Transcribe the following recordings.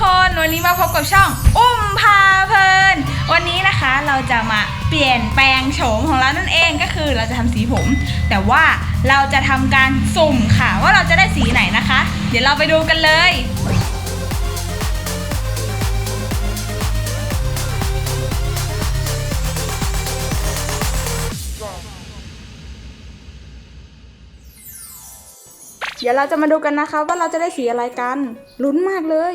คนวันนี้มาพบกับช่อง อุ้มพาเพลิน วันนี้นะคะเราจะมาเปลี่ยนแปลงโฉมของเรานั่นเองก็คือเราจะทำสีผม แต่ว่าเราจะทำการสุ่มค่ะว่าเราจะได้สีไหนนะคะ เดี๋ยวเราไปดูกันเลย เดี๋ยวเราจะมาดูกันนะคะว่าเราจะได้สีอะไรกันลุ้นมากเลย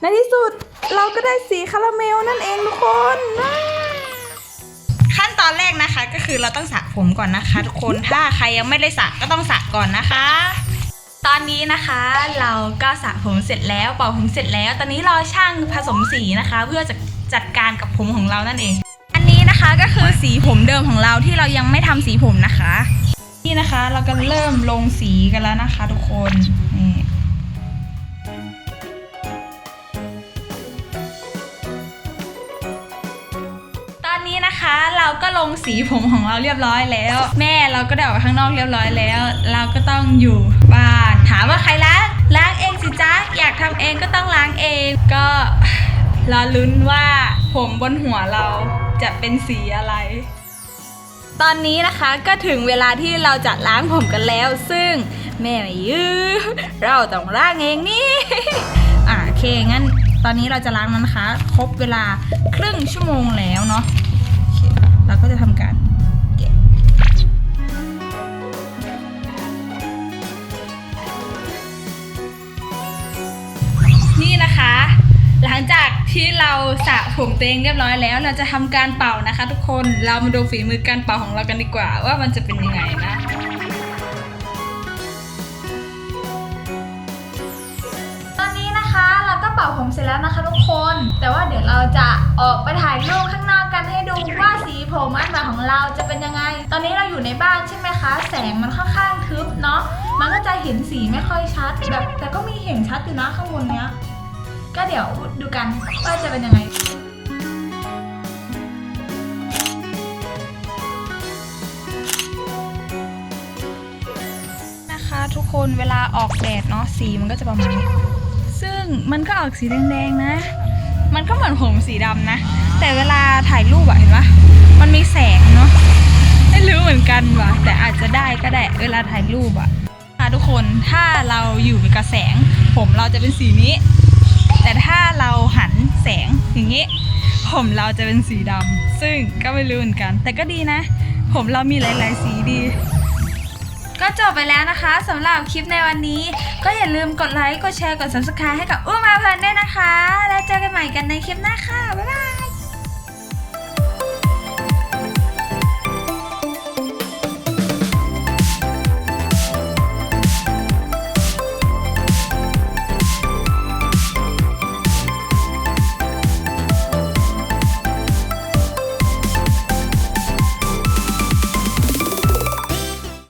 ในที่สุดเราก็ได้สีคาราเมลนั่นเองทุกคนขั้นตอนแรกนะคะก็คือเราต้องสระผมก่อนนะคะ ทุกคนถ้าใครยังไม่ได้สระก็ต้องสระก่อนนะคะ ตอนนี้นะคะเราก็สระผมเสร็จแล้วเป่าผมเสร็จแล้ว ตอนนี้เราช่างผสมสีนะคะ เพื่อจะจัดการกับผมของเรานั่นเอง นะคะก็คือสีผมเดิมของเราที่เรายังไม่ทำสีผมนะคะ นี่นะคะเราก็เริ่มลงสีกันแล้วนะคะ ทุกคนนี่ตอนนี้นะคะเราก็ลงสีผมของเราเรียบร้อยแล้ว แม่เราก็ได้ออกไปข้างนอกเรียบร้อยแล้ว เราก็ต้องอยู่บ้านถามว่าใครล้างล้างเองสิจ๊ะอยากทำเองก็ต้องล้างเองก็ ราลุ้นว่าผมบนหัวเราจะเป็นสีอะไร ตอนนี้นะคะก็ถึงเวลาที่เราจะล้างผมกันแล้ว ซึ่งแม่ไม่ยื้อเราต้องล้างเองนี่อ่าโอเคงั้น ตอนนี้เราจะล้างมันนะคะ ครบเวลาครึ่งชั่วโมงแล้วเนาะเราก็จะทำการ ที่เราสระผมตัวเองเรียบร้อยแล้ว เราจะทำการเป่านะคะ ทุกคนเรามาดูฝีมือการเป่าของเรากันดีกว่า ว่ามันจะเป็นยังไงนะตอนนี้นะคะเราก็เป่าผมเสร็จแล้วนะคะทุกคน แต่ว่าเดี๋ยวเราจะออกไปถ่ายรูปข้างนอกกันให้ดูว่าสีผมอันใหม่ของเราจะเป็นยังไง ตอนนี้เราอยู่ในบ้านใช่ไหมคะ แสงมันค่อนข้างทึบเนาะ มันก็จะเห็นสีไม่ค่อยชัดแบบแต่ก็มีเห็นชัดอยู่นะข้างบนเนี้ย ก็เดี๋ยวดูกันว่าจะเป็นยังไงนะคะทุกคนเวลาออกแดดเนาะสีมันก็จะประมาณนี้ซึ่งมันก็ออกสีแดงๆนะ มันก็เหมือนผมสีดำนะ แต่เวลาถ่ายรูปอะเห็นปะมันมีแสงเนาะไม่รู้เหมือนกันว่ะแต่อาจจะได้ก็ได้เวลาถ่ายรูปอะค่ะทุกคนถ้าเราอยู่กับแสง ผมเราจะเป็นสีนี้ อย่างนี้ ผมเราจะเป็นสีดำซึ่งก็ไม่รู้เหมือนกัน แต่ก็ดีนะ ผมเรามีหลาย ๆ สีดี ก็จบไปแล้วนะคะสำหรับคลิปในวันนี้ ก็อย่าลืมกดไลค์ กดแชร์ กด subscribe ให้กับอุ้มมาเพลินด้วยนะคะ แล้วเจอกันใหม่กันในคลิปหน้าค่ะ บ๊ายบาย